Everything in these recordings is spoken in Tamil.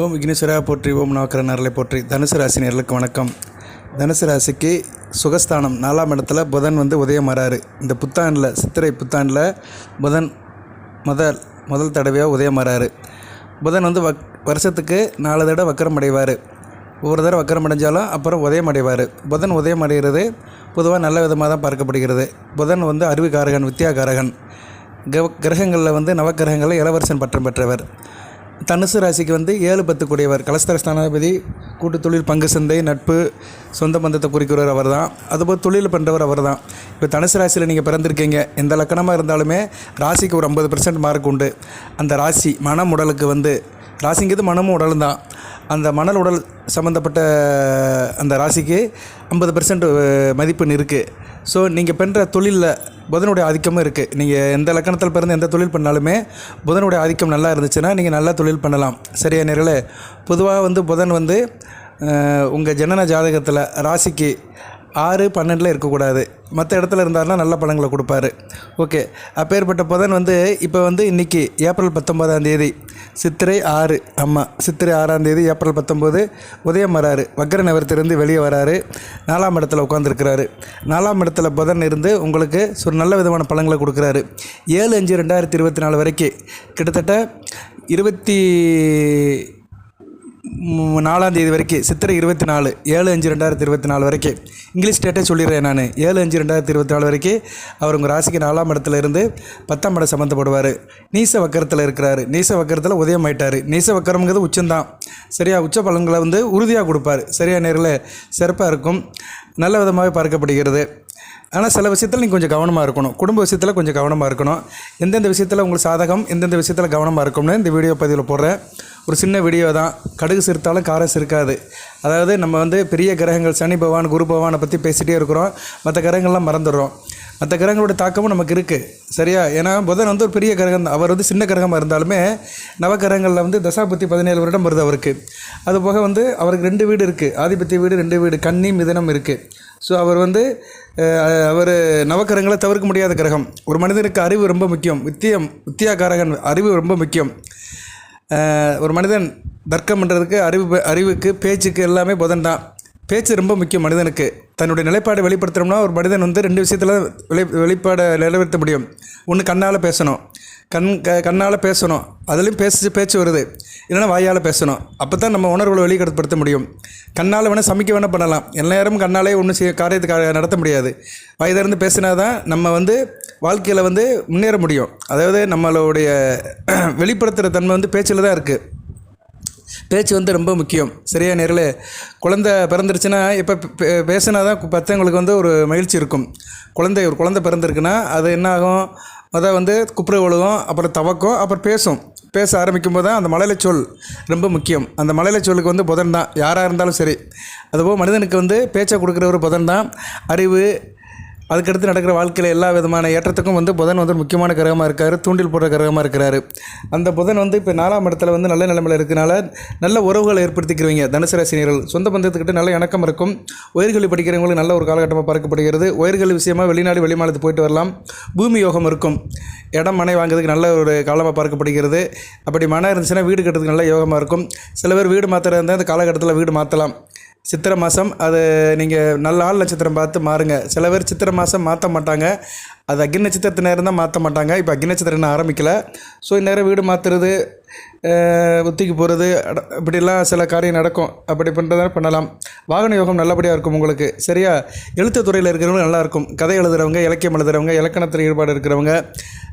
ஓம் விக்னேஸ்வரா போற்றி ஓம் நவக்கர போற்றி. தனுசு ராசி நேர்களுக்கு வணக்கம். தனுசு ராசிக்கு சுகஸ்தானம். நாலாம் இடத்துல புதன் வந்து உதயமாறாரு இந்த புத்தாண்டில் சித்திரை புத்தாண்டில் புதன் முதல் முதல் தடவையாக உதயமாறாரு புதன் வந்து வக் வருஷத்துக்கு நாலு தடவை வக்கரம் அடைவார். ஒவ்வொரு தடவை வக்கரம் அடைஞ்சாலும் அப்புறம் உதயம் அடைவார். புதன் உதயம் அடைகிறது பொதுவாக நல்ல விதமாக தான் பார்க்கப்படுகிறது. புதன் வந்து அறிவுகாரகன் வித்யாகாரகன் கிர கிரகங்களில் வந்து நவக்கிரகங்களில் இளவரசன் பட்டம் பெற்றவர். தனுசு ராசிக்கு வந்து ஏழு பத்து கூடியவர் கலஸ்தர ஸ்தானாதிபதி கூட்டு தொழில் பங்கு சந்தை நட்பு சொந்த பந்தத்தை குறிக்கிறவர் அவர் தான் அதுபோல் தொழில் பண்ணுறவர் அவர் தான் இப்போ தனுசு ராசியில் நீங்கள் பிறந்திருக்கீங்க. எந்த லக்கணமாக இருந்தாலுமே ராசிக்கு ஒரு ஐம்பது பர்சன்ட் மார்க் உண்டு. அந்த ராசி மனம் உடலுக்கு வந்து ராசிங்கிறது மனமும் உடலும் தான். அந்த மணல் உடல் சம்மந்தப்பட்ட அந்த ராசிக்கு ஐம்பது பர்சன்ட் மதிப்பெண் இருக்குது ஸோ நீங்கள் பண்ணுற தொழிலில் புதனுடைய ஆதிக்கமும் இருக்குது நீங்கள் எந்த லக்கணத்தில் பிறந்து எந்த தொழில் பண்ணாலுமே புதனுடைய ஆதிக்கம் நல்லா இருந்துச்சுன்னா நீங்கள் நல்லா தொழில் பண்ணலாம். சரியா நேரில் பொதுவாக வந்து புதன் வந்து உங்கள் ஜனன ஜாதகத்தில் ராசிக்கு ஆறு பன்னெண்டில் இருக்கக்கூடாது. மற்ற இடத்துல இருந்தாருன்னா நல்ல பழங்களை கொடுப்பாரு. ஓகே. அப்பேற்பட்ட புதன் வந்து இப்போ வந்து இன்றைக்கி ஏப்ரல் பத்தொம்போதாம் தேதி. சித்திரை ஆறு. ஆமாம் சித்திரை ஆறாம் தேதி ஏப்ரல் பத்தொம்போது உதயம் வராரு. வக்கர நகரத்திலிருந்து வெளியே வராரு. நாலாம் இடத்துல உட்காந்துருக்கிறாரு நாலாம் இடத்துல புதன் இருந்து உங்களுக்கு ஒரு நல்ல விதமான பழங்களை கொடுக்குறாரு. ஏழு அஞ்சு ரெண்டாயிரத்தி இருபத்தி நாலு வரைக்கும் கிட்டத்தட்ட இருபத்தி நாலாம் தேதி வரைக்கும் சித்திரை இருபத்தி நாலு ஏழு அஞ்சு ரெண்டாயிரத்தி இருபத்தி நாலு வரைக்கும் இங்கிலீஷ் டேட்டே சொல்லிடுறேன் நான். ஏழு அஞ்சு ரெண்டாயிரத்தி இருபத்தி நாலு வரைக்கும் அவர் உங்கள் ராசிக்கு நாலாம் இடத்துல இருந்து பத்தாம் இடம் சம்மந்தப்படுவார். நீச வக்கரத்தில் இருக்கிறார். நீச வக்கரத்தில் உதயம் ஆயிட்டார். நீச வக்கரம்ங்கிறது உச்சம்தான். சரியா? உச்ச பலன்களை வந்து உறுதியாக கொடுப்பார். சரியா? நேரில் சிறப்பாக இருக்கும். நல்ல விதமாகவே பார்க்கப்படுகிறது. ஆனால் சில விஷயத்தில் நீங்கள் கொஞ்சம் கவனமாக இருக்கணும். குடும்ப விஷயத்தில் கொஞ்சம் கவனமாக இருக்கணும். எந்தெந்த விஷயத்தில் உங்களுக்கு சாதகம் எந்தெந்த விஷயத்தில் கவனமாக இருக்கும்னு இந்த வீடியோ பதிவில் போடுறேன். ஒரு சின்ன வீடியோ தான். கடுகு சிரித்தாலும் காரம் சிரிக்காது. அதாவது நம்ம வந்து பெரிய கிரகங்கள் சனி பகவான் குரு பகவானை பற்றி பேசிகிட்டே இருக்கிறோம். மற்ற கிரகங்கள்லாம் மறந்துடுறோம். மற்ற கிரகங்களோட தாக்கமும் நமக்கு இருக்குது சரியா? ஏன்னா புதன் வந்து ஒரு பெரிய கிரகம் தான். அவர் வந்து சின்ன கிரகமாக இருந்தாலுமே நவகிரகங்களில் வந்து தசாபத்தி பதினேழு வருடம் வருது அவருக்கு. அது போக வந்து அவருக்கு ரெண்டு வீடு இருக்குது ஆதிபத்திய வீடு ரெண்டு வீடு. கன்னி மிதனம் இருக்குது ஸோ அவர் வந்து அவர் நவக்கிரகங்களை தவிர்க்க முடியாத கிரகம். ஒரு மனிதனுக்கு அறிவு ரொம்ப முக்கியம். வித்தியம் வித்தியாகாரகன் அறிவு ரொம்ப முக்கியம். ஒரு மனிதன் தர்க்கம் பண்ணுறதுக்கு அறிவு அறிவுக்கு பேச்சுக்கு எல்லாமே புதன் தான். பேச்சு ரொம்ப முக்கியம் மனிதனுக்கு. தன்னுடைய நிலைப்பாடை வெளிப்படுத்தணும்னா ஒரு மனிதன் வந்து ரெண்டு விஷயத்தில் வெளி வெளிப்பாடை நிறைவேற்ற முடியும். ஒன்று கண்ணால் பேசணும். கண் க கண்ணால் பேசணும். அதுலேயும் பேசி பேச்சு வருது. இல்லைன்னா வாயால் பேசணும். அப்போ தான் நம்ம உணர்வுகளை வெளிப்படுத்த முடியும். கண்ணால் வேணால் சமைக்க வேணால் பண்ணலாம். எல்லா நேரமும் கண்ணாலே ஒன்றும் செய்ய காரியத்தை நடத்த முடியாது. வயதிலிருந்து பேசினா தான் நம்ம வந்து வாழ்க்கையில் வந்து முன்னேற முடியும். அதாவது நம்மளுடைய வெளிப்படுத்துகிற தன்மை வந்து பேச்சில் தான் இருக்குது பேச்சு வந்து ரொம்ப முக்கியம். சரியா நேரில்? குழந்தை பிறந்துருச்சுன்னா இப்போ பேசினா தான் பத்தவங்களுக்கு வந்து ஒரு மகிழ்ச்சி இருக்கும். குழந்தை ஒரு குழந்தை பிறந்திருக்குன்னா அது என்ன ஆகும் வந்து குப்புற விழுகும் அப்புறம் தவக்கும் அப்புறம் பேசும். பேச ஆரம்பிக்கும் போது தான் அந்த மலையில சொல் ரொம்ப முக்கியம். அந்த மலையில சொல்லுக்கு வந்து புதன் தான். யாராக இருந்தாலும் சரி. அதுபோல் மனிதனுக்கு வந்து பேச்சை கொடுக்குற ஒரு புதன் தான். அறிவு அதுக்கடுத்து நடக்கிற வாழ்க்கையில் எல்லா விதமான ஏற்றத்துக்கும் வந்து புதன் வந்து முக்கியமான கிரகமாக இருக்கார். தூண்டில் போடுற கிரகமாக இருக்கிறாரு. அந்த புதன் வந்து இப்போ நாலாம் இடத்துல வந்து நல்ல நிலைமையில் இருக்கிறனால நல்ல உறவுகளை ஏற்படுத்திக்கிறவங்க. தனுசு ராசினியர்கள் சொந்த பந்தத்துக்கிட்ட நல்ல இணக்கம் இருக்கும். உயர்கல்வி படிக்கிறவங்களுக்கு நல்ல ஒரு காலகட்டமாக பார்க்கப்படுகிறது. உயர்கல்வி விஷயமா வெளிநாடு வெளிமாநிலத்து போயிட்டு வரலாம். பூமி யோகம் இருக்கும். இடம் மனை வாங்குறதுக்கு நல்ல ஒரு காலமாக பார்க்கப்படுகிறது. அப்படி மனம் இருந்துச்சுன்னா வீடு கட்டுறதுக்கு நல்ல யோகமாக இருக்கும். சில பேர் வீடு மாத்திரம் இருந்தால் அந்த காலகட்டத்தில் வீடு மாற்றலாம் சித்திரை மாதம் அது நீங்கள் நல்ல ஆள் நட்சத்திரம் பார்த்து மாறுங்க. சில பேர் சித்திரை மாதம் மாற்ற மாட்டாங்க. அது அக்னி நட்சத்திரத்து நேரம் தான் மாற்ற மாட்டாங்க. இப்போ அக்னி நட்சத்திரம் இன்னும் ஆரம்பிக்கலை. ஸோ இந்நேரம் வீடு மாற்றுறது ஒத்திக்கு போகிறது இப்படிலாம் சில காரியம் நடக்கும். அப்படி பண்ணுறதா பண்ணலாம். வாகன யோகம் நல்லபடியாக இருக்கும் உங்களுக்கு. சரியா? எழுத்து துறையில் இருக்கிறவங்க நல்லாயிருக்கும். கதை எழுதுறவங்க இலக்கியம் எழுதுறவங்க இலக்கணத்தில் ஈடுபாடு இருக்கிறவங்க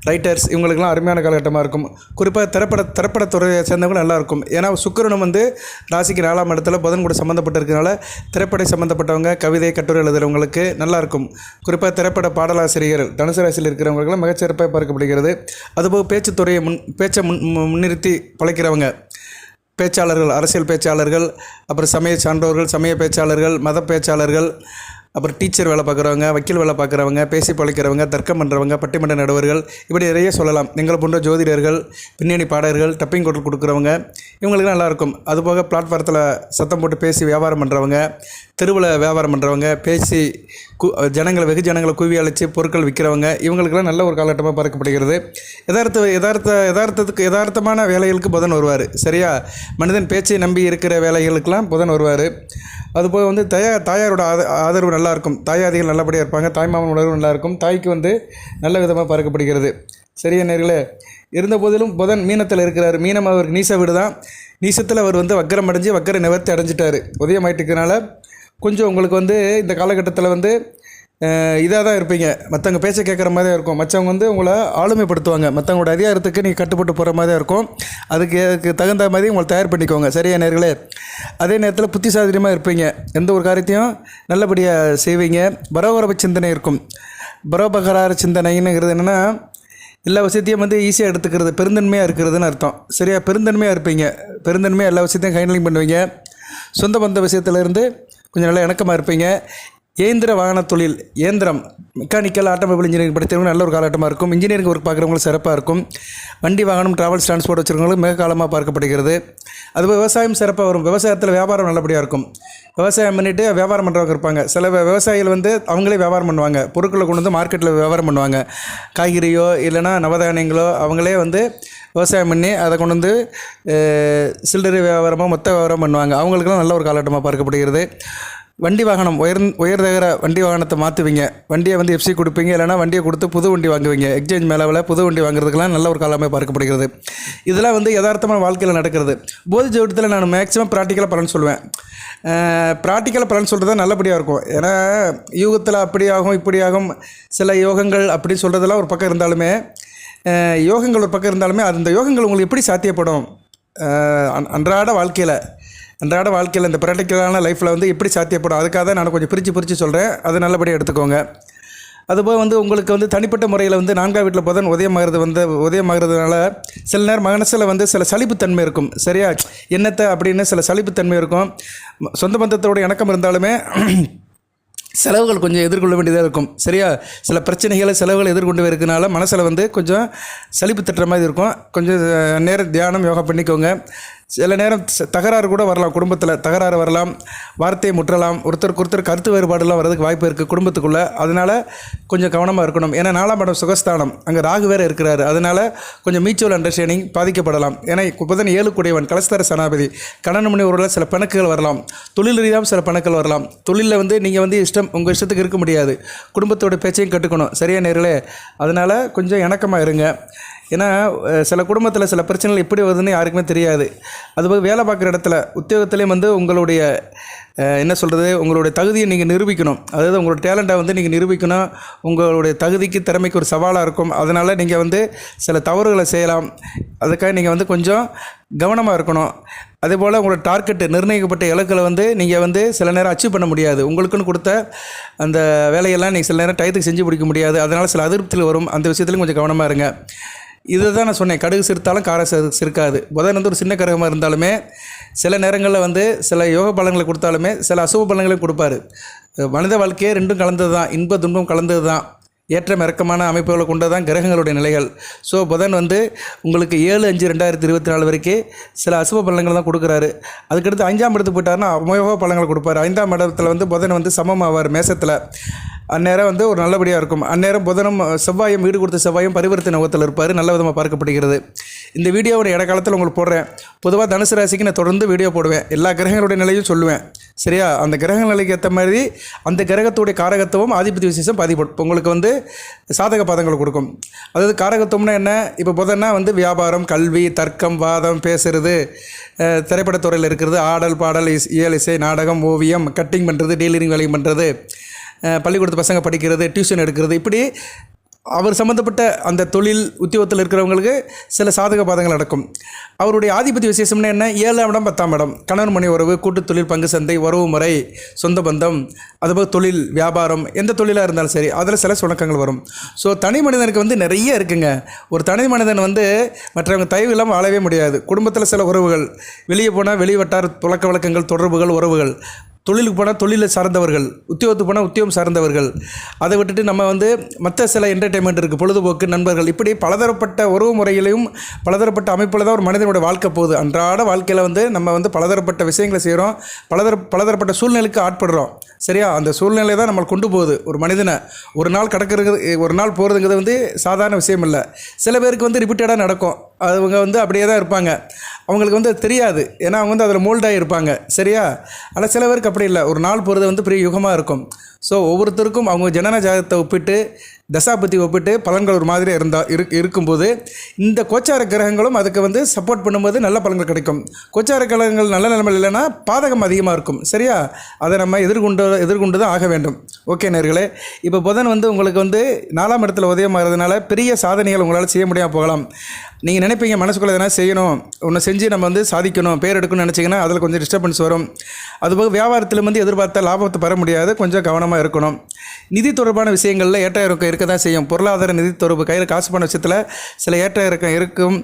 ரைட்டர்ஸ் இவங்களுக்குலாம் அருமையான காலகட்டமாக இருக்கும். குறிப்பாக திரைப்பட திரைப்படத்துறையை சேர்ந்தவங்க நல்லா இருக்கும் ஏன்னா சுக்கரனும் வந்து ராசிக்கு நாலாம் இடத்துல புதன் கூட சம்மந்தப்பட்டிருக்கனால திரைப்பட சம்மந்தப்பட்டவங்க கவிதை கட்டுரை எழுதுகிறவங்களுக்கு நல்லாயிருக்கும். குறிப்பாக திரைப்பட பாடலாசிரியர்கள் தனுசு ராசியில் இருக்கிறவங்களுக்கெல்லாம் மிகச்சிறப்பாக பார்க்கப்படுகிறது. அதுபோக பேச்சுத்துறையை முன் பேச்சை முன் முன்னிறுத்தி பழைக்கிறவங்க. பேச்சாளர்கள் அரசியல் பேச்சாளர்கள் அப்புறம் சமய சான்றோர்கள் சமய பேச்சாளர்கள் மத பேச்சாளர்கள் அப்புறம் டீச்சர் வேலை பார்க்குறவங்க வக்கீல் வேலை பார்க்குறவங்க பேசி பழைக்கிறவங்க தர்க்கம் பண்ணுறவங்க பட்டிமன்ற நடுவர்கள் இப்படி நிறைய சொல்லலாம். எங்களை போன்ற ஜோதிடர்கள் பின்னணி பாடகர்கள் டப்பிங் கொட்டு கொடுக்குறவங்க இவங்களுக்கு நல்லாயிருக்கும் அதுபோக பிளாட்ஃபாரத்தில் சத்தம் போட்டு பேசி வியாபாரம் பண்ணுறவங்க தெருவில் வியாபாரம் பண்ணுறவங்க பேசி கு ஜனங்களை வெகு ஜனங்களை குவி அழைச்சி பொருட்கள் விற்கிறவங்க இவங்களுக்கெல்லாம் நல்ல ஒரு காலகட்டமாக பார்க்கப்படுகிறது யதார்த்த யதார்த்த யதார்த்தத்துக்கு யதார்த்தமான வேலைகளுக்கு புதன் வருவார். சரியா? மனிதன் பேச்சை நம்பி இருக்கிற வேலைகளுக்கெல்லாம் புதன் வருவார். அதுபோக வந்து தயா தாயாரோட ஆத ஆதரவு நல்லாயிருக்கும் தாயாதிகள் நல்லபடியாக இருப்பாங்க. தாய்மாமன் உணர்வு நல்லாயிருக்கும் தாய்க்கு வந்து நல்ல விதமாக பார்க்கப்படுகிறது சரியா நேர்களே? இருந்த போதிலும் புதன் மீனத்தில் இருக்கிறார். மீனம் அவருக்கு நீச வீடு தான் நீசத்தில் அவர் வந்து வக்கரம் அடைஞ்சு வக்கர நிவர்த்தி அடைஞ்சிட்டார். உதயமாயிட்டுக்கிறனால கொஞ்சம் உங்களுக்கு வந்து இந்த காலகட்டத்தில் வந்து இதாக தான் இருப்பீங்க. மற்றவங்க பேச கேட்குற மாதிரி தான் இருக்கும். மற்றவங்க வந்து உங்களை ஆளுமைப்படுத்துவாங்க. மற்றவங்களோட அதிகாரத்துக்கு நீங்கள் கட்டுப்பட்டு போகிற மாதிரி தான் இருக்கும். அதுக்கு அதுக்கு தகுந்த மாதிரி உங்களை தயார் பண்ணிக்கோங்க. சரியா நேர்களே? அதே நேரத்தில் புத்திசாலியமாக இருப்பீங்க. எந்த ஒரு காரியத்தையும் நல்லபடியாக செய்வீங்க. பரோபரப சிந்தனை இருக்கும். பரோபகரார சிந்தனைங்கிறது என்னென்னா எல்லா விஷயத்தையும் வந்து ஈஸியாக எடுத்துக்கிறது. பெருந்தன்மையாக இருக்கிறதுன்னு அர்த்தம். சரியா? பெருந்தன்மையாக இருப்பீங்க. பெருந்தன்மையாக எல்லா விஷயத்தையும் ஹேண்ட்லிங் பண்ணுவீங்க. சொந்த பந்த விஷயத்துலேருந்து கொஞ்சம் நல்லா இணக்கமாக இருப்பீங்க. இயந்திர வாகன தொழில் இயந்திரம் மெக்கானிக்கல் ஆட்டோமொபைல் இன்ஜினியரிங் படித்தவங்க நல்ல ஒரு காலகட்டமாக இருக்கும். இன்ஜினியரிங் ஒர்க் பார்க்குறவங்களுக்கு சிறப்பாக இருக்கும். வண்டி வாகனம் டிராவல்ஸ் டிரான்ஸ்போர்ட் வச்சுருக்கவங்களும் மிக காலமாக பார்க்கப்படுகிறது. அதுபோல் விவசாயம் சிறப்பாக வரும். விவசாயத்தில் வியாபாரம் நல்லபடியாக இருக்கும். விவசாயம் பண்ணிவிட்டு வியாபாரம் பண்ணுறவங்க இருப்பாங்க. சில விவசாயிகள் வந்து அவங்களே வியாபாரம் பண்ணுவாங்க. பொருட்களை கொண்டு வந்து மார்க்கெட்டில் வியாபாரம் பண்ணுவாங்க. காய்கறியோ இல்லைனா நவதானியங்களோ அவங்களே வந்து விவசாயம் பண்ணி அதை கொண்டு வந்து சில்லறை வியாபாரமாக மொத்த வியாபாரம் பண்ணுவாங்க. அவங்களுக்கெல்லாம் நல்ல ஒரு காலகட்டமாக பார்க்கப்படுகிறது. வண்டி வாகனம் உயர் உயர்தகர வண்டி வாகனத்தை மாற்றுவீங்க வண்டியை வந்து எஃப்சி கொடுப்பீங்க. இல்லைனா வண்டியை கொடுத்து புது வண்டி வாங்குவீங்க. எக்ஸ்சேஞ்ச் மேலாவில் புது வண்டி வாங்குறதுக்கெல்லாம் நல்ல ஒரு காலமாக பார்க்கப்படுகிறது. இதெல்லாம் வந்து யதார்த்தமான வாழ்க்கையில் நடக்கிறது. போதி ஜோட்டத்தில் நான் மேக்ஸிமம் ப்ராக்டிக்கலாக பலன் சொல்லுவேன் ப்ராக்டிக்கலாக பலன் சொல்கிறது தான் நல்லபடியாக இருக்கும். ஏன்னா யூகத்தில் அப்படி ஆகும் இப்படி ஆகும் சில யோகங்கள் அப்படின்னு சொல்கிறதெல்லாம் ஒரு பக்கம் இருந்தாலுமே யோகங்கள் ஒரு பக்கம் இருந்தாலுமே அந்த யோகங்கள் உங்களுக்கு எப்படி சாத்தியப்படும்? அன்றாட வாழ்க்கையில். அன்றாட வாழ்க்கையில் இந்த ப்ராக்டிக்கலான லைஃப்பில் வந்து எப்படி சாத்தியப்படும்? அதுக்காக தான் நான் கொஞ்சம் பிரித்து பிரித்து சொல்கிறேன் அது நல்லபடியாக எடுத்துக்கோங்க. அதுபோல் வந்து உங்களுக்கு வந்து தனிப்பட்ட முறையில் வந்து நான்காம் வீட்டில் புதன் உதயமாகிறது வந்து உதயமாகிறதுனால சில நேரம் மனசில் வந்து சில சலிப்புத்தன்மை இருக்கும். சரியா? என்னத்தை அப்படின்னு சில சலிப்புத்தன்மை இருக்கும். சொந்த பந்தத்தோட இணக்கம் இருந்தாலுமே செலவுகள் கொஞ்சம் எதிர்கொள்ள வேண்டியதாக இருக்கும். சரியா? சில பிரச்சனைகளை செலவுகள் எதிர்கொண்டு இருக்கனால மனசில் வந்து கொஞ்சம் சலிப்பு தட்டுற மாதிரி இருக்கும். கொஞ்சம் நேரம் தியானம் யோகா பண்ணிக்கோங்க. சில நேரம் ச- தகராறு கூட வரலாம் குடும்பத்தில். தகராறு வரலாம் வார்த்தையை முற்றலாம் ஒருத்தருக்கு ஒருத்தர் கருத்து வேறுபாடுலாம் வரதுக்கு வாய்ப்பு இருக்குது குடும்பத்துக்குள்ளே. அதனால் கொஞ்சம் கவனமாக இருக்கணும். ஏன்னா நாலாம் படம் சுகஸ்தானம். அங்கே ராகு வேறு இருக்கிறாரு. அதனால் கொஞ்சம் மியூச்சுவல் அண்டர்ஸ்டாண்டிங் பாதிக்கப்படலாம். ஏன்னா புதன் ஏழு கூடியவன் கலஸ்தர சனாபதி. கடன் மணி உறவில் சில பிணக்குகள் வரலாம். தொழில் ரீதியாக சில பிணக்குகள் வரலாம். தொழிலில் வந்து நீங்கள் வந்து இஷ்டம் உங்கள் இஷ்டத்துக்கு இருக்க முடியாது. குடும்பத்தோட பேச்சையும் கட்டுக்கணும். சரியா நேரில் அதனால் கொஞ்சம் இணக்கமாக இருங்க. ஏன்னா சில குடும்பத்தில் சில பிரச்சனைகள் எப்படி வருதுன்னு யாருக்குமே தெரியாது. அதுபோக வேலை பார்க்குற இடத்துல உத்தியோகத்துலேயும் வந்து உங்களுடைய என்ன சொல்கிறது உங்களுடைய தகுதியை நீங்கள் நிரூபிக்கணும். அதாவது உங்களோட டேலண்ட்டை வந்து நீங்கள் நிரூபிக்கணும். உங்களுடைய தகுதிக்கு திறமைக்கு ஒரு சவாலாக இருக்கும். அதனால் நீங்கள் வந்து சில தவறுகளை செய்யலாம். அதுக்காக நீங்கள் வந்து கொஞ்சம் கவனமாக இருக்கணும். அதே போல் உங்களோட டார்கெட்டு நிர்ணயிக்கப்பட்ட இலக்களை வந்து நீங்கள் வந்து சில நேரம் அச்சீவ் பண்ண முடியாது. உங்களுக்குன்னு கொடுத்த அந்த வேலையெல்லாம் நீங்கள் சில நேரம் டயத்துக்கு செஞ்சு பிடிக்க முடியாது. அதனால் சில அதிருப்திகள் வரும். அந்த விஷயத்துலையும் கொஞ்சம் கவனமாக இருங்க. இதை தான் நான் சொன்னேன். கடுகு சிறுத்தாலும் காரம் சிறு சிறுக்காது புதன் வந்து ஒரு சின்ன கரகமாக இருந்தாலுமே சில நேரங்களில் வந்து சில யோக பலன்களை கொடுத்தாலுமே சில அசுப பலன்களையும் கொடுப்பாரு. மனித வாழ்க்கையே ரெண்டும் கலந்தது தான் இன்ப துன்பம் கலந்தது தான் ஏற்றம் இறக்கமான அமைப்புகளை கொண்டது தான் கிரகங்களுடைய நிலைகள். ஸோ புதன் வந்து உங்களுக்கு ஏழு அஞ்சு ரெண்டாயிரத்தி இருபத்தி நாலு வரைக்கும் சில அசுப பலன்கள் தான் கொடுக்குறாரு. அதுக்கடுத்து அஞ்சாம் இடத்துக்கு போயிட்டாருன்னா அமயோக பலன்களை கொடுப்பாரு. ஐந்தாம் இடத்துல வந்து புதன் வந்து சமமாவார் மேசத்தில். அந்நேரம் வந்து ஒரு நல்லபடியாக இருக்கும். அந்நேரம் புதனும் செவ்வாயும் வீடு கொடுத்த செவ்வாயும் பரிவர்த்தனை நோகத்தில் இருப்பார். நல்ல விதமாக பார்க்கப்படுகிறது. இந்த வீடியோவோட இடக்காலத்தில் உங்களுக்கு போடுறேன். பொதுவாக தனுசு ராசிக்கு நான் தொடர்ந்து வீடியோ போடுவேன். எல்லா கிரகங்களுடைய நிலையும் சொல்லுவேன். சரியா? அந்த கிரக நிலைக்கு ஏற்ற மாதிரி அந்த கிரகத்துடைய காரகத்துவம் ஆதிபத்திய விசேஷம் பாதிப்படும். உங்களுக்கு வந்து சாதக பாதங்கள் கொடுக்கும். அதாவது காரகத்துவம்னா என்ன? இப்போ புதன்னா வந்து வியாபாரம் கல்வி தர்க்கம் வாதம் பேசுறது. திரைப்படத்துறையில் இருக்கிறது. ஆடல் பாடல் இஸ் இயல் இசை நாடகம் ஓவியம் கட்டிங் பண்ணுறது டெய்லரிங் வேலையும் பண்ணுறது பள்ளிக்கூடத்து பசங்க படிக்கிறது டியூஷன் எடுக்கிறது. இப்படி அவர் சம்மந்தப்பட்ட அந்த தொழில் உத்தியோகத்தில் இருக்கிறவங்களுக்கு சில சாதக பாதங்கள் நடக்கும். அவருடைய ஆதிபத்திய விசேஷம்னா என்ன? ஏழாம் இடம் பத்தாம் இடம். கணவன் மணி உறவு கூட்டுத் தொழில் பங்கு சந்தை உறவு முறை சொந்த பந்தம் அதுபோல் தொழில் வியாபாரம் எந்த தொழிலாக இருந்தாலும் சரி அதில் சில சுணக்கங்கள் வரும். ஸோ தனி மனிதனுக்கு வந்து நிறைய இருக்குங்க. ஒரு தனி மனிதன் வந்து மற்றவங்க தயவு இல்லாமல் வாழவே முடியாது. குடும்பத்தில் சில உறவுகள் வெளியே போனால் வெளி வட்டார புழக்க வழக்கங்கள் தொடர்புகள் உறவுகள். தொழிலுக்கு போனால் தொழிலை சார்ந்தவர்கள் உத்தியோகத்துக்கு போனால் உத்தியோகம் சார்ந்தவர்கள். அதை விட்டுட்டு நம்ம வந்து மற்ற சில என்டர்டைன்மெண்ட் இருக்குது பொழுதுபோக்கு நண்பர்கள். இப்படி பலதரப்பட்ட உறவு முறையிலையும் பலதரப்பட்ட அமைப்பில் தான் ஒரு மனிதனோட வாழ்க்கை போகுது. அன்றாட வாழ்க்கையில் வந்து நம்ம வந்து பலதரப்பட்ட விஷயங்களை செய்கிறோம் பலதர பலதரப்பட்ட சூழ்நிலைக்கு ஆட்படுறோம். சரியா? அந்த சூழ்நிலை தான் நம்மளை கொண்டு போகுது. ஒரு மனிதனை ஒரு நாள் கிடக்கிறது ஒரு நாள் போகிறதுங்கிறது வந்து சாதாரண விஷயம் இல்லை. சில பேருக்கு வந்து ரிப்பீட்டடாக நடக்கும். அவங்க வந்து அப்படியே தான் இருப்பாங்க. அவங்களுக்கு வந்து அது தெரியாது. ஏன்னா அவங்க வந்து அதில் மோல்டாகி இருப்பாங்க சரியா? ஆனால் சில பேருக்கு அப்படி இல்லை. ஒரு நாள் போகிறது வந்து பெரிய யுகமாக இருக்கும். ஸோ ஒவ்வொருத்தருக்கும் அவங்க ஜனன ஜாதகத்தை ஒப்பிட்டு தசாபத்தி ஒப்பிட்டு பலன்கள் ஒரு மாதிரி இருந்தால் இரு இருக்கும்போது இந்த கோச்சார கிரகங்களும் அதுக்கு வந்து சப்போர்ட் பண்ணும்போது நல்ல பலன்கள் கிடைக்கும். கோச்சார கிரகங்கள் நல்ல நிலைமையில் இல்லைன்னா பாதகம் அதிகமாக இருக்கும். சரியா? அதை நம்ம எதிர்கொண்டு எதிர்கொண்டு தான் ஆக வேண்டும். ஓகே நேர்களே இப்போ புதன் வந்து உங்களுக்கு வந்து நாலாம் இடத்துல உதயமாகிறதுனால பெரிய சாதனைகள் உங்களால் செய்ய முடியாமல் போகலாம். நீங்கள் நினைப்பீங்க மனசுக்குள்ளே எதனா செய்யணும் ஒன்று செஞ்சு நம்ம வந்து சாதிக்கணும் பேர் எடுக்கணும்னு நினச்சிங்கன்னா அதில் கொஞ்சம் டிஸ்டர்பன்ஸ் வரும். அதுபோக வியாபாரத்தில் வந்து எதிர்பார்த்த லாபத்தை பெற முடியாது கொஞ்சம் கவனமாக இருக்கணும். நிதி தொடர்பான விஷயங்களில் ஏற்ற இறக்கம் இருக்க தான் செய்யும். பொருளாதார நிதி தொடர்பு கையில் காசு பண்ண விஷயத்தில் சில ஏற்ற இறக்கம் இருக்கும்.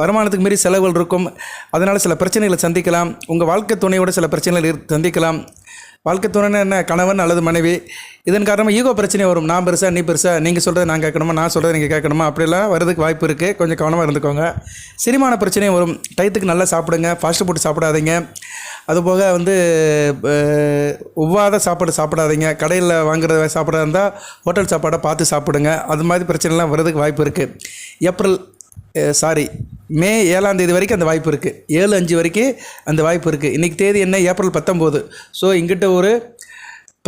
வருமானத்துக்கு மீறி செலவுகள் இருக்கும். அதனால் சில பிரச்சனைகளை சந்திக்கலாம். உங்கள் வாழ்க்கை துணையோட சில பிரச்சனைகள் சந்திக்கலாம். வாழ்க்கை துணைன்னு என்ன? கணவன் அல்லது மனைவி. இதன் காரணமாக ஈகோ பிரச்சனை வரும். நான் பெருசா நீ பெருசா நீங்கள் சொல்கிறத நான் கேட்கணுமா? நான் சொல்கிறத நீங்கள் கேட்கணுமா? அப்படிலாம் வரதுக்கு வாய்ப்பு இருக்குது கொஞ்சம் கவனமாக இருந்துக்கோங்க. செரிமான பிரச்சனையும் வரும். டயத்துக்கு நல்லா சாப்பிடுங்க. ஃபாஸ்ட் ஃபுட் சாப்பிடாதீங்க. அதுபோக வந்து ஒவ்வாத சாப்பாடு சாப்பிடாதீங்க. கடையில் வாங்குறத சாப்பிட்றதா இருந்தால் ஹோட்டல் சாப்பாடை பார்த்து சாப்பிடுங்க. அது மாதிரி பிரச்சனைலாம் வரதுக்கு வாய்ப்பு இருக்குது ஏப்ரல் சாரி மே ஏழாம் தேதி வரைக்கும் அந்த வாய்ப்பு இருக்குது ஏழு அஞ்சு வரைக்கும் அந்த வாய்ப்பு இருக்குது இன்றைக்கி தேதி என்ன? ஏப்ரல் பத்தொம்போது. ஸோ இங்கிட்ட ஒரு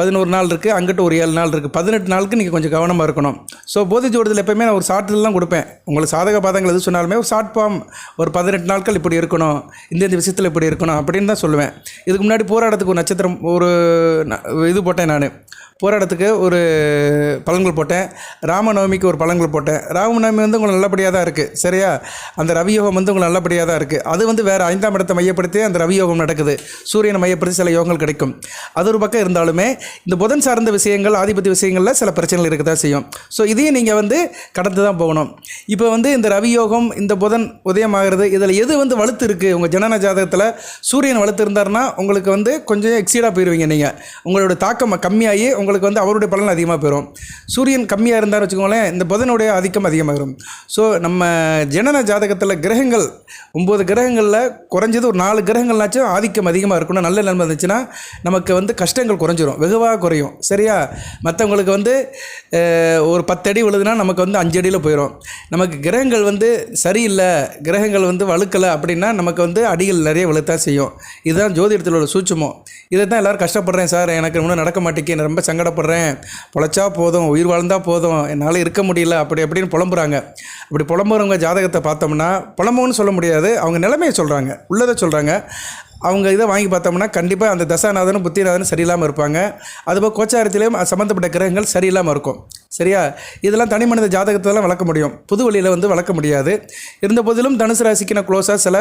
பதினோரு நாள் இருக்குது அங்கிட்ட ஒரு ஏழு நாள் இருக்குது பதினெட்டு நாளுக்கு நீங்கள் கொஞ்சம் கவனமாக இருக்கணும். ஸோ போதை ஜோடத்தில் எப்போயுமே நான் ஒரு ஷார்ட்டில் தான் கொடுப்பேன். உங்களுக்கு சாதக பாதங்கள் எது சொன்னாலுமே ஒரு ஷார்ட் ஃபார்ம் ஒரு பதினெட்டு நாட்கள் இப்படி இருக்கணும். இந்த இந்த விஷயத்தில் இப்படி இருக்கணும் அப்படின்னு தான் சொல்லுவேன். இதுக்கு முன்னாடி போராட்டத்துக்கு ஒரு நட்சத்திரம் ஒரு இது போட்டேன் நான். போராட்டத்துக்கு ஒரு பழங்கள் போட்டேன். ராமநவமிக்கு ஒரு பழங்கள் போட்டேன். ராமநவமி வந்து உங்களுக்கு நல்லபடியாக தான் இருக்குது சரியா? அந்த ரவியோகம் வந்து உங்களுக்கு நல்லபடியாக தான் இருக்குது அது வந்து வேறு ஐந்தாம் இடத்தை மையப்படுத்தி அந்த ரவியோகம் நடக்குது. சூரியனை மையப்படுத்தி சில யோகங்கள் கிடைக்கும். அது ஒரு பக்கம் இருந்தாலுமே இந்த புதன் சார்ந்த விஷயங்கள் ஆதிபத்திய விஷயங்களில் சில பிரச்சனைகள் இருக்க தான் செய்யும். ஸோ இதையும் நீங்கள் வந்து கடந்து தான் போகணும். இப்போ வந்து இந்த ரவியோகம் இந்த புதன் உதயமாகிறது இதில் எது வந்து வலுத்து இருக்குது உங்கள் ஜனன ஜாதகத்தில் சூரியன் வலுத்து இருந்தாருன்னா உங்களுக்கு வந்து கொஞ்சம் எக்ஸீடாக போயிடுவீங்க நீங்கள் உங்களோட தாக்கம் கம்மியாகி உங்களுக்கு வந்து அவருடைய பலன் அதிகமாக போயிடும் சூரியன் கம்மியாக இருந்தார் வச்சுக்கோங்களேன் இந்த புதனுடைய ஆதிக்கம் அதிகமாகிடும் ஸோ நம்ம ஜனன ஜாதகத்தில் கிரகங்கள் ஒம்பது கிரகங்களில் குறைஞ்சது ஒரு நாலு கிரகங்கள்னாச்சும் ஆதிக்கம் அதிகமாக இருக்கணும். நல்ல நிலைமை இருந்துச்சுன்னா நமக்கு வந்து கஷ்டங்கள் குறைஞ்சிரும். வெகுவாக குறையும். சரியா? மற்றவங்களுக்கு வந்து ஒரு பத்து அடி விழுதுன்னா நமக்கு வந்து அஞ்சு அடியில் போயிடும் நமக்கு கிரகங்கள் வந்து சரியில்லை கிரகங்கள் வந்து வழுக்கலை அப்படின்னா நமக்கு வந்து அடிகள் நிறைய விழுத்தான் செய்யும். இதுதான் ஜோதிடத்தில் உள்ள சூட்சுமம். இதை தான் எல்லோரும் கஷ்டப்படுறேன் சார் எனக்கு இன்னும் நடக்க மாட்டேங்குது ரொம்ப சங்க சங்கடப்படுறேன். பொழைச்சா போதும் உயிர் வாழ்ந்தால் போதும் என்னால் இருக்க முடியல அப்படி அப்படின்னு புலம்புறாங்க. அப்படி புலம்புறவங்க ஜாதகத்தை பார்த்தோம்னா புலம்புன்னு சொல்ல முடியாது அவங்க நிலைமையை சொல்கிறாங்க உள்ளதை சொல்கிறாங்க அவங்க இதை வாங்கி பார்த்தோம்னா கண்டிப்பாக அந்த தசாநாதனும் புத்திநாதனும் சரியில்லாமல் இருப்பாங்க. அதுபோல் கோச்சாரத்திலையும் சம்மந்தப்பட்ட கிரகங்கள் சரியில்லாமல் இருக்கும். சரியா? இதெல்லாம் தனி மனித ஜாதகத்தெல்லாம் வளர்க்க முடியும். புது வழியில் வந்து வளர்க்க முடியாது. இருந்த போதிலும் தனுசு ராசிக்கு நான் க்ளோஸாக சில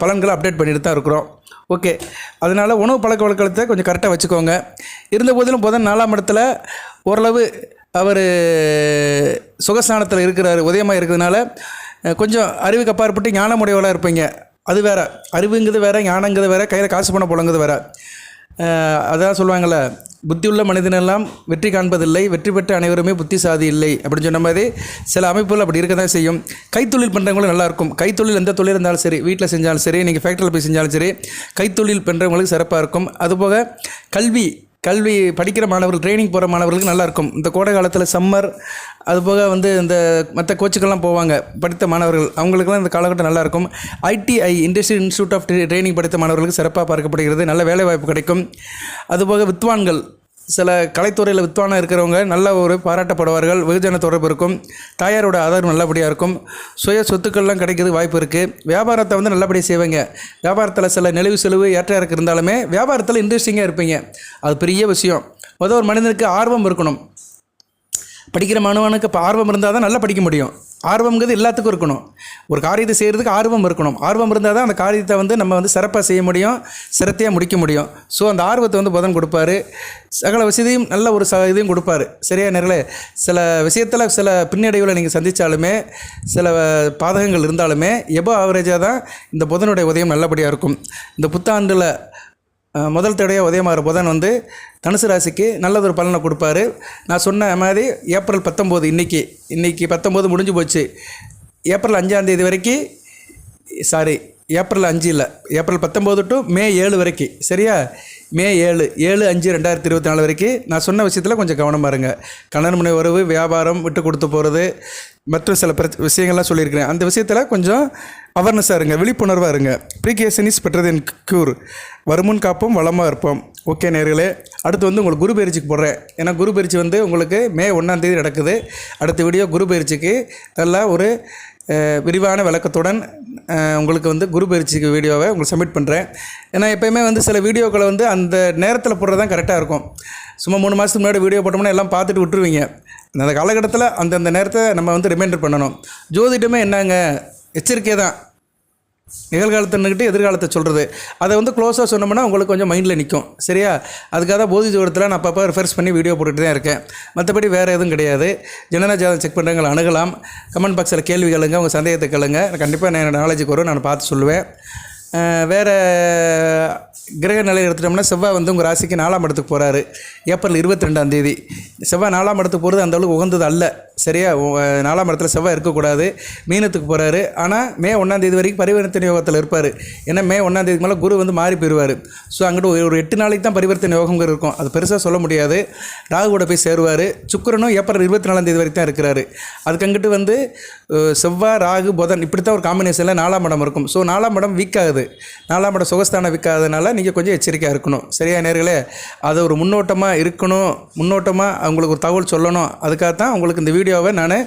பலன்களை அப்டேட் பண்ணிட்டு தான் இருக்கிறோம். ஓகே அதனால் உணவு பழக்க வழக்கத்தை கொஞ்சம் கரெக்டாக வச்சுக்கோங்க. இருந்த போதிலும் புதன் நாலாம் இடத்துல ஓரளவு அவர் சுகஸ்தானத்தில் இருக்கிறார் உதயமாக இருக்கிறதுனால கொஞ்சம் அறிவுக்கு அப்பாற்பட்டு ஞானமுடையவளாக இருப்பீங்க. அது வேறு. அறிவுங்கிறது வேறு ஞானங்கிறது வேறு கையில் காசு பண்ண போலங்கிறது வேறு. அதான் சொல்லுவாங்கள்ல புத்தியுள்ள மனிதனெல்லாம் வெற்றி காண்பதில்லை வெற்றி பெற்ற அனைவருமே புத்திசாதி இல்லை அப்படின்னு சொன்ன மாதிரி சில அமைப்புகள் அப்படி இருக்க தான் செய்யும். கைத்தொழில் பண்ணுறவங்களும் நல்லாயிருக்கும் கைத்தொழில் எந்த தொழில் இருந்தாலும் சரி வீட்டில் செஞ்சாலும் சரி நீங்கள் ஃபேக்டரியில் போய் செஞ்சாலும் சரி கைத்தொழில் பண்ணுறவங்களுக்கு சிறப்பாக இருக்கும். அதுபோக கல்வி கல்வி படிக்கிற மாணவர்கள் ட்ரைனிங் போகிற மாணவர்களுக்கு நல்லாயிருக்கும். இந்த கோடை காலத்தில் சம்மர் அதுபோக வந்து இந்த மற்ற கோச்சுக்கெல்லாம் போவாங்க படித்த மாணவர்கள். அவங்களுக்குலாம் இந்த காலகட்டம் நல்லாயிருக்கும். ITI industrial institute of training படித்த மாணவர்களுக்கு சிறப்பாக பார்க்கப்படுகிறது. நல்ல வேலைவாய்ப்பு கிடைக்கும். அதுபோக வித்வான்கள் சில கலைத்துறையில் வித்வானாக இருக்கிறவங்க நல்ல ஒரு பாராட்டப்படுவார்கள் வெகுஜன தொடர்பு இருக்கும் தாயாரோட ஆதரவு நல்லபடியாக இருக்கும் சுய சொத்துக்கள்லாம் கிடைக்கிறது வாய்ப்பு இருக்குது வியாபாரத்தை வந்து நல்லபடியாக செய்வீங்க. வியாபாரத்தில் சில நெளிவு செலவு ஏற்ற இறக்கு இருந்தாலுமே வியாபாரத்தில் இன்ட்ரெஸ்டிங்காக இருப்பீங்க. அது பெரிய விஷயம். முதல் ஒரு மனிதனுக்கு ஆர்வம் இருக்கணும். படிக்கிற மாணவனுக்கு இப்போ ஆர்வம் இருந்தால் தான் நல்லா படிக்க முடியும். ஆர்வம்ங்கிறது எல்லாத்துக்கும் இருக்கணும். ஒரு காரியத்தை செய்கிறதுக்கு ஆர்வம் இருக்கணும். ஆர்வம் இருந்தால் தான் அந்த காரியத்தை வந்து நம்ம வந்து சிறப்பாக செய்ய முடியும் சிரத்தையாக முடிக்க முடியும். ஸோ அந்த ஆர்வத்தை வந்து புதன் கொடுப்பாரு. சகல வசதியும் நல்ல ஒரு ச இதையும் கொடுப்பாரு. சரியா நேரில் சில விஷயத்தில் சில பின்னடைவில் நீங்கள் சந்தித்தாலுமே சில பாதகங்கள் இருந்தாலுமே எபோ ஆவரேஜாக தான் இந்த புதனுடைய உதயம் நல்லபடியாக இருக்கும். இந்த புத்தாண்டில் முதல் தடையாக உதயமாகிற புதன் வந்து தனுசு ராசிக்கு நல்லதொரு பலனை கொடுப்பாரு. நான் சொன்ன மாதிரி ஏப்ரல் பத்தொம்போது இன்றைக்கி இன்றைக்கி பத்தொம்போது முடிஞ்சு போச்சு. ஏப்ரல் அஞ்சாம் தேதி வரைக்கும் சாரி ஏப்ரல் அஞ்சு இல்லை ஏப்ரல் பத்தொம்போது டு மே ஏழு வரைக்கும் சரியா? மே ஏழு ஏழு அஞ்சு ரெண்டாயிரத்தி இருபத்தி நாலு வரைக்கும் நான் சொன்ன விஷயத்தில் கொஞ்சம் கவனமாக இருங்க. கணவன் முனை உறவு வியாபாரம் விட்டு கொடுத்து போகிறது மற்றும் சில பிரச்ச விஷயங்கள்லாம் சொல்லியிருக்கிறேன். அந்த விஷயத்தில் கொஞ்சம் அவேர்னஸாக இருங்க விழிப்புணர்வாக இருங்க. Precaution is better than cure வருமுன் காப்போம் வளமாக இருப்போம். ஓகே நேர்களே. அடுத்து வந்து உங்களுக்கு குரு பயிற்சிக்கு போடுறேன் ஏன்னா குரு பயிற்சி வந்து உங்களுக்கு மே ஒன்றாம் தேதி நடக்குது. அடுத்த வீடியோ குரு பயிற்சிக்கு நல்லா ஒரு விரிவான விளக்கத்துடன் உங்களுக்கு வந்து குரு பயிற்சிக்கு வீடியோவை உங்களுக்கு சப்மிட் பண்ணுறேன் ஏன்னா எப்போயுமே வந்து சில வீடியோக்களை வந்து அந்த நேரத்தில் போடுறது தான் கரெக்டாக இருக்கும். சும்மா மூணு மாதத்துக்கு முன்னாடி வீடியோ போட்டோம்னா எல்லாம் பார்த்துட்டு விட்டுருவீங்க. அந்த காலகட்டத்தில் அந்தந்த நேரத்தை நம்ம வந்து ரிமைண்டர் பண்ணணும். ஜோதிடமே என்னங்க? எச்சரிக்கை தான் நிகழ்காலத்தின்னுக்கிட்டு எதிர்காலத்தை சொல்கிறது அதை வந்து க்ளோஸாக சொன்னோம்னா உங்களுக்கு கொஞ்சம் மைண்டில் நிற்கும் சரியா? அதுக்காக தான் போதி ஜோடத்தில் நான் அப்பப்போ ரெஃபர்ஸ் பண்ணி வீடியோ போட்டுகிட்டு தான் இருக்கேன். மற்றபடி வேறு எதுவும் கிடையாது. ஜனன ஜாதகம் செக் பண்ணுறவங்களை அணுகலாம். கமெண்ட் பாக்ஸில் கேள்வி கேளுங்க. உங்கள் சந்தேகத்தை கேளுங்க. கண்டிப்பாக நான் என்னோட நாலேஜுக்கு வரும். நான் பார்த்து சொல்லுவேன். வேறு கிரக நிலை எடுத்துட்டோம்னா செவ்வாய் வந்து உங்கள் ராசிக்கு நாலாம் இடத்துக்கு போகிறாரு ஏப்ரல் இருபத்தி ரெண்டாம் தேதி. செவ்வாய் நாலாம் இடத்துக்கு போகிறது அந்தளவுக்கு உகந்தது அல்ல. சரியா? நாலாம் இடத்துல செவ்வாய் இருக்கக்கூடாது. மீனத்துக்கு போகிறாரு ஆனால் மே ஒன்றாம் தேதி வரைக்கும் பரிவர்த்தனை யோகத்தில் இருப்பார். ஏன்னா மே ஒன்றாம் தேதிக்கு மேலே குரு வந்து மாறி போயிடுவார் ஸோ அங்கிட்டு ஒரு- ஒரு எட்டு நாளைக்கு தான் பரிவர்த்தனை யோகங்கள் இருக்கும். அது பெருசாக சொல்ல முடியாது. ராகு கூட போய் சேருவார். சுக்கிரனும் ஏப்ரல் இருபத்தி நாலாம் தேதி வரைக்கும் தான் இருக்கிறாரு. அதுக்கு அங்கிட்டு வந்து செவ்வாய் ராகு புதன் இப்படி தான் ஒரு காம்பினேஷனில் நாலாம் இடம் இருக்கும். ஸோ நாலாம் இடம் வீக் ஆகுது. நாலாம் இடம் சுகஸ்தானம் விற்காதனால நீங்கள் கொஞ்சம் எச்சரிக்கையாக இருக்கணும். சரியா நேர்களே? அது ஒரு முன்னோட்டமாக இருக்கணும். முன்னோட்டமாக அவங்களுக்கு ஒரு தகவல் சொல்லணும். அதுக்காக தான் உங்களுக்கு இந்த வீடியோவை நான்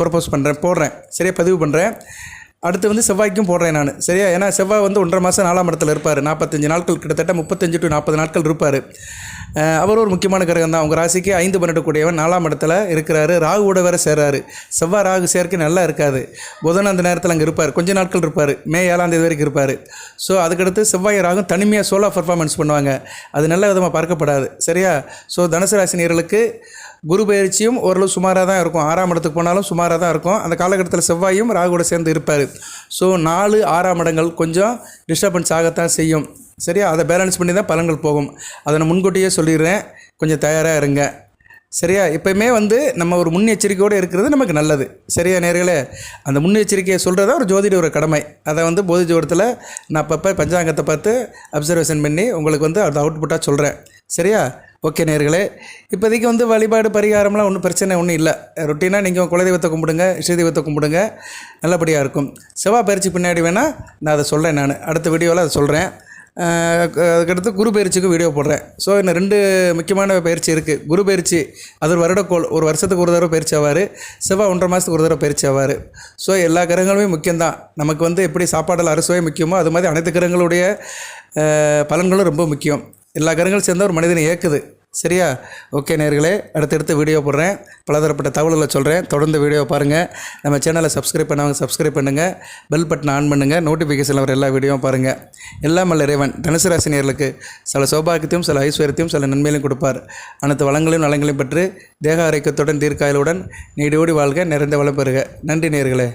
ப்ரப்போஸ் பண்ணுறேன் போடுறேன். சரியா பதிவு பண்ணுறேன் அடுத்து வந்து செவ்வாய்க்கும் போடுறேன் நான். சரியா? ஏன்னா செவ்வாய் வந்து ஒன்றரை மாதம் நாலாம் இடத்துல இருப்பார். நாற்பத்தஞ்சு நாட்கள் கிட்டத்தட்ட முப்பத்தஞ்சு டு நாற்பது நாட்கள் இருப்பார். அவர் ஒரு முக்கியமான கிரகம் தான் அவங்க ராசிக்கு ஐந்து பன்னெண்டு கூடியவன் நாலாம் இடத்துல இருக்கிறாரு. ராகுவோட வேறு சேர்றாரு. செவ்வாய் ராகு சேர்க்கை நல்லா இருக்காது. புதன் அந்த நேரத்தில் அங்கே இருப்பார். கொஞ்ச நாட்கள் இருப்பார். மே ஏழாம் தேதி வரைக்கும் இருப்பார். ஸோ அதுக்கடுத்து செவ்வாய் ராகும் தனிமையாக சோலா பர்ஃபார்மன்ஸ் பண்ணுவாங்க. அது நல்ல விதமாக பார்க்கப்படாது. சரியா? ஸோ தனுசு ராசினியர்களுக்கு குரு பயிற்சியும் ஓரளவு சுமாராக தான் இருக்கும். ஆறாம் இடத்துக்கு போனாலும் சுமாராக தான் இருக்கும். அந்த காலகட்டத்தில் செவ்வாயும் ராகுவோட சேர்ந்து இருப்பார். ஸோ நாலு ஆறாம் இடங்கள் கொஞ்சம் டிஸ்டர்பன்ஸ் ஆகத்தான் செய்யும். சரியா? அதை பேலன்ஸ் பண்ணி தான் பலன்கள் போகும். அதை நான் முன்கூட்டியே சொல்லிடுறேன். கொஞ்சம் தயாராக இருங்க. சரியா? எப்பயுமே வந்து நம்ம ஒரு முன்னெச்சரிக்கையோடு இருக்கிறது நமக்கு நல்லது. சரியா நேர்களே? அந்த முன்னெச்சரிக்கையை சொல்கிறது ஒரு ஜோதிட கடமை. அதை வந்து போதி ஜோடத்தில் நான் அப்பப்போ பஞ்சாங்கத்தை பார்த்து அப்சர்வேஷன் பண்ணி உங்களுக்கு வந்து அது அவுட்புட்டாக சொல்கிறேன் சரியா? ஓகே நேர்களே. இப்போதைக்கு வந்து வழிபாடு பரிகாரம்லாம் ஒன்றும் பிரச்சனை ஒன்றும் இல்லை. ரொட்டீனாக நீங்கள் குலதெய்வத்தை கும்பிடுங்க ஸ்ரீதெய்வத்தை கும்பிடுங்க. நல்லபடியாக இருக்கும். செவ்வாய் பயிற்சி பின்னாடி வேணால் நான் அதை சொல்கிறேன் நான். அடுத்த வீடியோவில் அதை சொல்கிறேன் அதுக்கடுத்து குரு பயிற்சிக்கு வீடியோ போடுறேன். ஸோ இன்னும் ரெண்டு முக்கியமான பயிற்சி இருக்குது குரு பயிற்சி அது ஒரு வருடக்கோள் ஒரு வருஷத்துக்கு ஒரு தடவை பயிற்சி ஆவார். செவ்வாய் ஒன்றரை மாதத்துக்கு ஒரு தடவை பயிற்சி ஆவார். ஸோ எல்லா கிரகங்களுமே முக்கியம்தான். நமக்கு வந்து எப்படி சாப்பாடில் அரசுவே முக்கியமோ அது மாதிரி அனைத்து கிரகங்களுடைய பலன்களும் ரொம்ப முக்கியம். எல்லா கிரகங்களும் சேர்ந்தால் ஒரு மனிதனை இயக்குது. சரியா? ஓகே நேர்களே அடுத்தடுத்து வீடியோ போடுறேன். பலதரப்பட்ட தகவல்களை சொல்கிறேன் தொடர்ந்து வீடியோ பாருங்கள் நம்ம சேனலை சப்ஸ்கிரைப் பண்ணவங்க சப்ஸ்கிரைப் பண்ணுங்கள் பெல் பட்டன் ஆன் பண்ணுங்கள் நோட்டிஃபிகேஷன் வர எல்லா வீடியோவும் பாருங்கள் எல்லாம் அல்ல இறைவன். தனுசு ராசி சில சௌபாகியத்தையும் சில ஐஸ்வர்யத்தையும் சில நன்மையிலும் கொடுப்பார். அனைத்து வளங்களையும் நலங்களையும் பெற்று தேக ஆரோக்கியத்துடன் தீர்க்காயலுடன் நீடியோடி வாழ்க. நிறைந்த வளம் பெறுக. நன்றி நேர்களே